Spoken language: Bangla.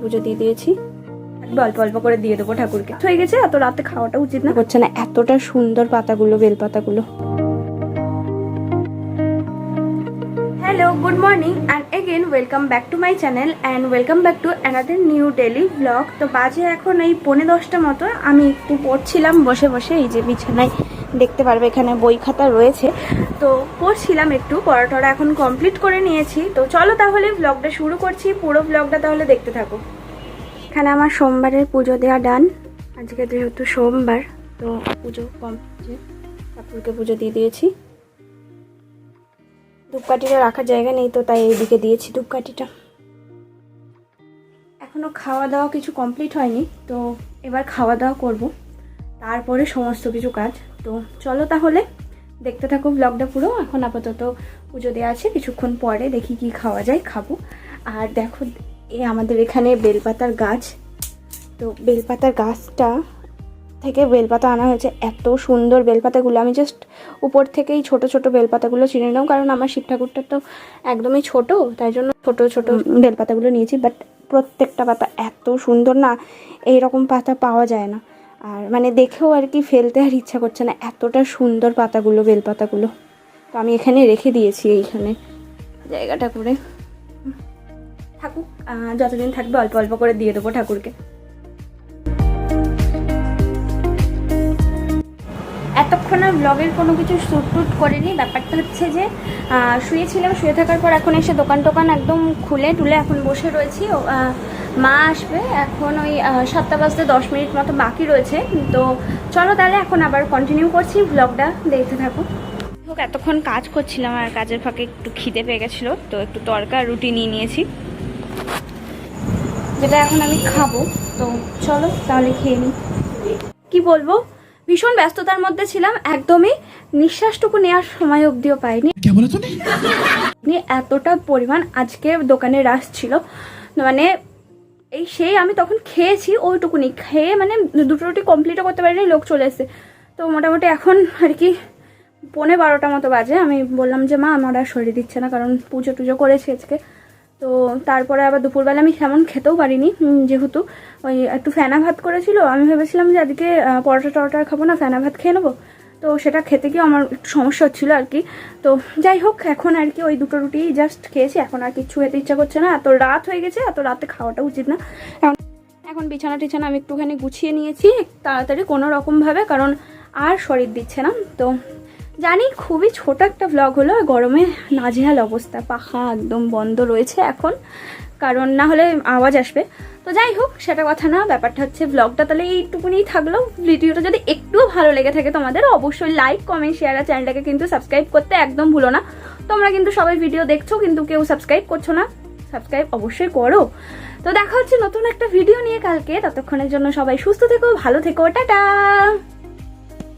পুজো দিয়ে দিয়েছি। অল্প অল্প করে দিয়ে দেবো ঠাকুরকে। হয়ে গেছে এত রাতে খাওয়াটা উচিত না। হচ্ছে না এতটা সুন্দর পাতাগুলো বেল পাতাগুলো hello good morning and again welcome back to my channel and welcome back to another new daily blog তো বাজে এখন এই পৌনে দশটা মতো আমি একটু পড়ছিলাম বসে বসে এই যে বিছানায় দেখতে পারবে, এখানে বই খাতা রয়েছে। তো পড়ছিলাম একটু, পড়াটরা এখন কমপ্লিট করে নিয়েছি। তো চলো তাহলে ব্লগটা শুরু করছি, পুরো ব্লগটা তাহলে দেখতে থাকো। এখানে আমার সোমবারের পুজো দেওয়া ডান আজকে যেহেতু সোমবার, তো পুজো কমপ্লিট ঠাকুরকে পুজো দিয়ে দিয়েছি। ধূপকাঠিটা রাখার জায়গা নেই তো, তাই এইদিকে দিয়েছি ধূপকাঠিটা। এখনও খাওয়া দাওয়া কিছু কমপ্লিট হয়নি, তো এবার খাওয়া দাওয়া করব। তারপরে সমস্ত কিছু কাজ। তো চলো তাহলে, দেখতে থাকো ব্লগটা পুরো। এখন আপাতত পুজো দেওয়া আছে, কিছুক্ষণ পরে দেখি কি খাওয়া যায়, খাব। আর দেখো, এ আমাদের এখানে বেলপাতার গাছ। তো বেলপাতার গাছটা থেকে বেলপাতা আনা হয়েছে। এত সুন্দর বেলপাতাগুলো। আমি জাস্ট উপর থেকেই ছোট ছোট বেলপাতাগুলো চিনে নিলাম, কারণ আমার শিব ঠাকুরটা তো একদমই ছোট, তাই জন্য ছোট ছোট বেলপাতাগুলো নিয়েছি। বাট প্রত্যেকটা পাতা এত সুন্দর না, এইরকম পাতা পাওয়া যায় না। আর মানে দেখেও আর কি ফেলতে আর ইচ্ছা করছে না। এতটা সুন্দর পাতাগুলো, বেলপাতাগুলো। তো আমি এখানে রেখে দিয়েছি এইখানে জায়গাটা করে। থাকুক যতদিন থাকবে অল্প অল্প করে দিয়ে দেবো ঠাকুরকে। এতক্ষণ আর ব্লগের কোনো কিছু শ্যুট টুট করিনি। ব্যাপারটা হচ্ছে যে শুয়েছিলাম, শুয়ে থাকার পর এখন এসে দোকান টোকান একদম খুলে টুলে এখন বসে রয়েছি। মা আসবে এখন ওই সাতটা বাজতে দশ মিনিট মতো বাকি রয়েছে তো চলো তাহলে এখন আবার কন্টিনিউ করছি ব্লগটা দেখতে থাকো। হোক এতক্ষণ কাজ করছিলাম আর কাজের ফাঁকে একটু খিদে পেয়ে গেছিল তো একটু তরকা রুটি নিয়ে নিয়েছি। যেটা এখন আমি খাব তো চলো তাহলে খেয়ে নিই। কি বলব? ভীষণ ব্যস্ততার মধ্যে ছিলাম একদমই নিঃশ্বাসটুকু নেওয়ার সময় অবধিও পাইনি। আপনি এতটা পরিমাণ আজকে দোকানে রাস ছিল মানে এই সেই আমি তখন খেয়েছি ওইটুকুনি। খেয়ে মানে দুটো রুটি কমপ্লিটও করতে পারিনি, লোক চলে এসেছে। তো মোটামুটি এখন আর কি পৌনে বারোটা মতো বাজে। আমি বললাম যে, মা, আমার আর শরীর দিচ্ছে না, কারণ পুজো টুজো করেছি আজকে। তো তারপরে আবার দুপুরবেলা আমি তেমন খেতেও পারিনি যেহেতু ওই একটু ফেনা ভাত করেছিল। আমি ভেবেছিলাম যে, আজকে পরোটা টরোটা খাব না, ফেনা ভাত খেয়ে নেব। তো সেটা খেতে গিয়ে আমার একটু সমস্যা হচ্ছিল আর কি। তো যাই হোক, এখন আর কি ওই দুটো রুটি জাস্ট খেয়েছি। এখন আর কিছু খেতে ইচ্ছা করছে না। এত রাত হয়ে গেছে, এত রাতে খাওয়াটা উচিত না। এখন এখন বিছানা টিছানা আমি একটুখানি গুছিয়ে নিয়েছি, তাড়াতাড়ি কোনো রকমভাবে, কারণ আর শরীর দিচ্ছে না। তো জানি খুবই ছোট একটা ব্লগ হলো গরমে নাজেহাল অবস্থা। পাখা একদম বন্ধ রয়েছে এখন, কারণ না হলে আওয়াজ আসবে। তো যাই হোক, সেটা কথা না, ব্যাপারটা হচ্ছে ব্লগটা তাহলে এইটুকুনি থাকল। ভিডিওটা যদি একটুও ভালো লেগে থাকে তোমাদের, অবশ্যই লাইক কমেন্ট শেয়ার আর চ্যানেলটাকে কিন্তু সাবস্ক্রাইব করতে একদম ভুলো না। তোমরা কিন্তু সবাই ভিডিও দেখছ, কিন্তু কেউ সাবস্ক্রাইব করছ না। সাবস্ক্রাইব অবশ্যই করো। তো দেখা হচ্ছে নতুন একটা ভিডিও নিয়ে কালকে। ততক্ষণের জন্য সবাই সুস্থ থেকো, ভালো থেকো, টাটা!